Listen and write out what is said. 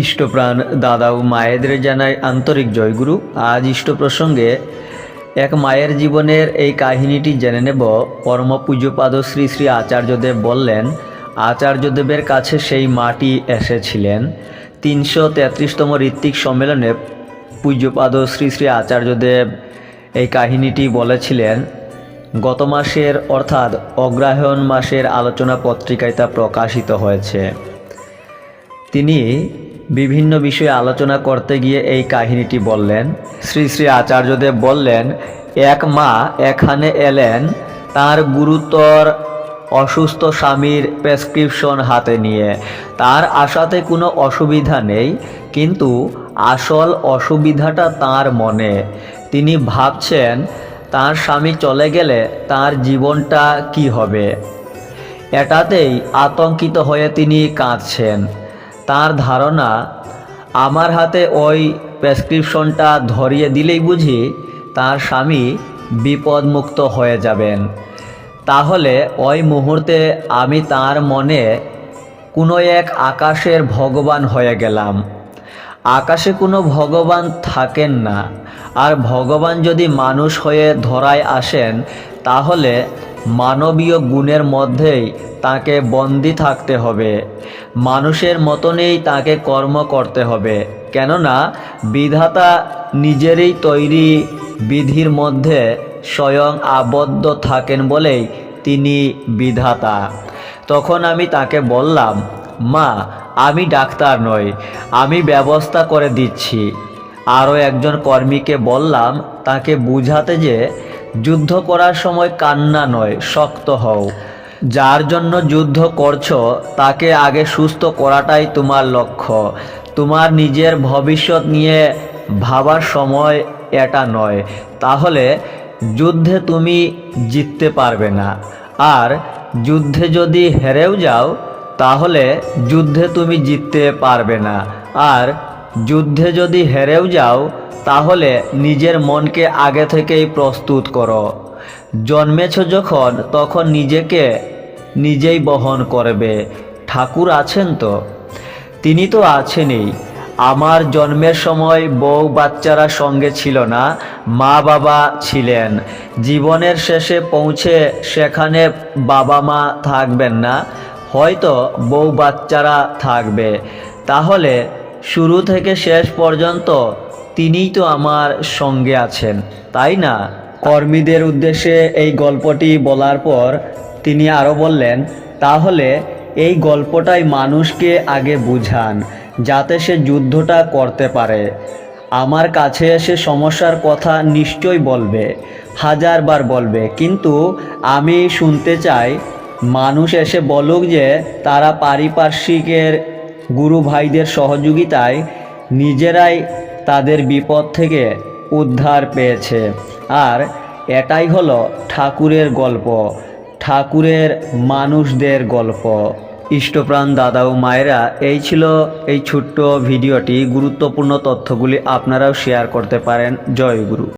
ইষ্টপ্রাণ দাদা ও মায়েদের জানাই আন্তরিক জয়গুরু। আজ ইষ্ট প্রসঙ্গে এক মায়ের জীবনের এই কাহিনীটি জেনে নেব। পরম পূজ্যপাদ শ্রী শ্রী আচার্যদেব বললেন, আচার্যদেবের কাছে সেই মাটি এসেছিলেন। তিনশো তেত্রিশতম ঋত্বিক সম্মেলনে পূজ্যপাদ শ্রী শ্রী আচার্যদেব এই কাহিনীটি বলেছিলেন, গত মাসের অর্থাৎ অগ্রহায়ণ মাসের আলোচনা পত্রিকায় তা প্রকাশিত হয়েছে। তিনি বিভিন্ন বিষয়ে আলোচনা করতে গিয়ে এই কাহিনীটি বললেন। শ্রী শ্রী আচার্যদেব বললেন, এক মা এখানে এলেন, তার গুরুতর অসুস্থ স্বামীর প্রেসক্রিপশন হাতে নিয়ে। তার আশাতে কোনো অসুবিধা নেই, কিন্তু আসল অসুবিধাটা তার মনে। তিনি ভাবছেন, তার স্বামী চলে গেলে তার জীবনটা কি হবে? এটাতেই আতঙ্কিত হয়ে তিনি কাঁদছেন। তার ধারণা, আমার হাতে ওই প্রেসক্রিপশনটা ধরিয়ে দিলেই বুঝি তার স্বামী বিপদমুক্ত হয়ে যাবেন। তাহলে ওই মুহূর্তে আমি তার মনে কোনো এক আকাশের ভগবান হয়ে গেলাম। আকাশে কোনো ভগবান থাকেন না। আর ভগবান যদি মানুষ হয়ে ধরায় আসেন, তাহলে মানবীয় গুণের মধ্যেই তাকে বন্দি থাকতে হবে। মানুষের মতনই তাকে কর্ম করতে হবে। কেননা, বিধাতা নিজেরই তৈরি বিধির মধ্যে স্বয়ং আবদ্ধ থাকেন বলেই তিনি বিধাতা। তখন আমি তাকে বললাম, মা, আমি ডাক্তার নই, আমি ব্যবস্থা করে দিচ্ছি। আরও একজন কর্মীকে বললাম, তাকে বুঝাতে যে যুদ্ধ করার সময় কান্না নয়, শক্ত হও। যার জন্য যুদ্ধ করছ, তাকে আগে সুস্থ করাটাই তোমার লক্ষ্য। তোমার নিজের ভবিষ্যৎ নিয়ে ভাবার সময় এটা নয়। তাহলে যুদ্ধে তুমি জিততে পারবে না। আর যুদ্ধে যদি হেরেও যাও, তাহলে যুদ্ধে তুমি জিততে পারবে না। আর যুদ্ধে যদি হেরেও যাও তাহলে নিজের মনকে আগে থেকেই প্রস্তুত করো। জন্মেছ যখন, তখন নিজেকে নিজেই বহন করবে। ঠাকুর আছেন তো? তিনি তো আছেনই। আমার জন্মের সময় বউ বাচ্চারা সঙ্গে ছিল না, মা বাবা ছিলেন। জীবনের শেষে পৌঁছে সেখানে বাবা মা থাকবেন না, হয়তো বউ বাচ্চারা থাকবে। তাহলে শুরু থেকে শেষ পর্যন্ত তিনিই তো আমার সঙ্গে আছেন, তাই না? কর্মীদের উদ্দেশ্যে এই গল্পটি বলার পর তিনি আরও বললেন, তাহলে এই গল্পটাই মানুষকে আগে বুঝান, যাতে সে যুদ্ধটা করতে পারে। আমার কাছে এসে সমস্যার কথা নিশ্চয় বলবে, হাজারবার বলবে। কিন্তু আমি শুনতে চাই, মানুষ এসে বলুক যে তারা পারিপার্শ্বিকের গুরু ভাইদের সহযোগিতায় নিজেরাই তাদের বিপদ থেকে উদ্ধার পেয়েছে। আর এটাই হলো ঠাকুরের গল্প, ঠাকুরের মানুষদের গল্প। ইষ্টপ্রাণ দাদা ও মায়েরা, এই ছিল এই ছোট্ট ভিডিওটি। গুরুত্বপূর্ণ তথ্যগুলি আপনারাও শেয়ার করতে পারেন। জয় গুরু।